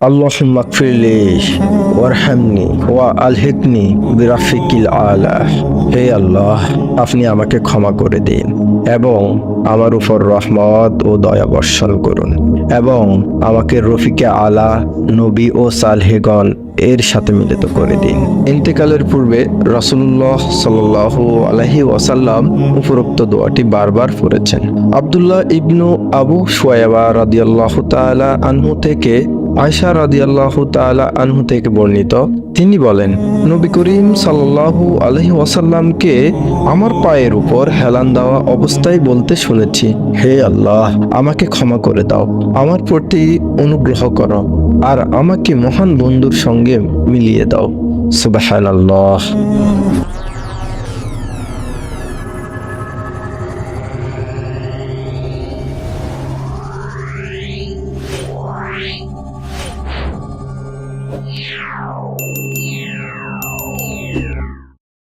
اللهم اغفر لي وارحمني والحقني برفيق الاعلى হে আল্লাহ আপনি আমাকে ক্ষমা করে দিন এবং আমার উপর রহমত ও দয়া বর্ষণ করুন এবং আমাকে রফিকে আলা নবী ও সালহেগণ এর সাথে মিলিত করে দিন ইন্তেকালের পূর্বে রাসূলুল্লাহ সাল্লাল্লাহু আলাইহি ওয়াসাল্লাম উপরোক্ত দোয়াটি বারবার পড়েছেন আব্দুল্লাহ ইবনু আবু শুয়াইবা রাদিয়াল্লাহু তাআলা আনহু থেকে আয়সা রাদিয়াল্লাহু তাআলা আনহু থেকে বর্ণিত, তিনি বলেন, নবী করিম সাল্লাল্লাহু আলাইহি ওয়াসাল্লামকে আমার পায়ের উপর হেলান দেওয়া অবস্থায় বলতে শুনেছি। হে আল্লাহ, আমাকে ক্ষমা করে দাও, আমার প্রতি অনুগ্রহ করো, আর আমাকে মহান বন্ধুর সঙ্গে মিলিয়ে দাও। সুবহানাল্লাহ। 了。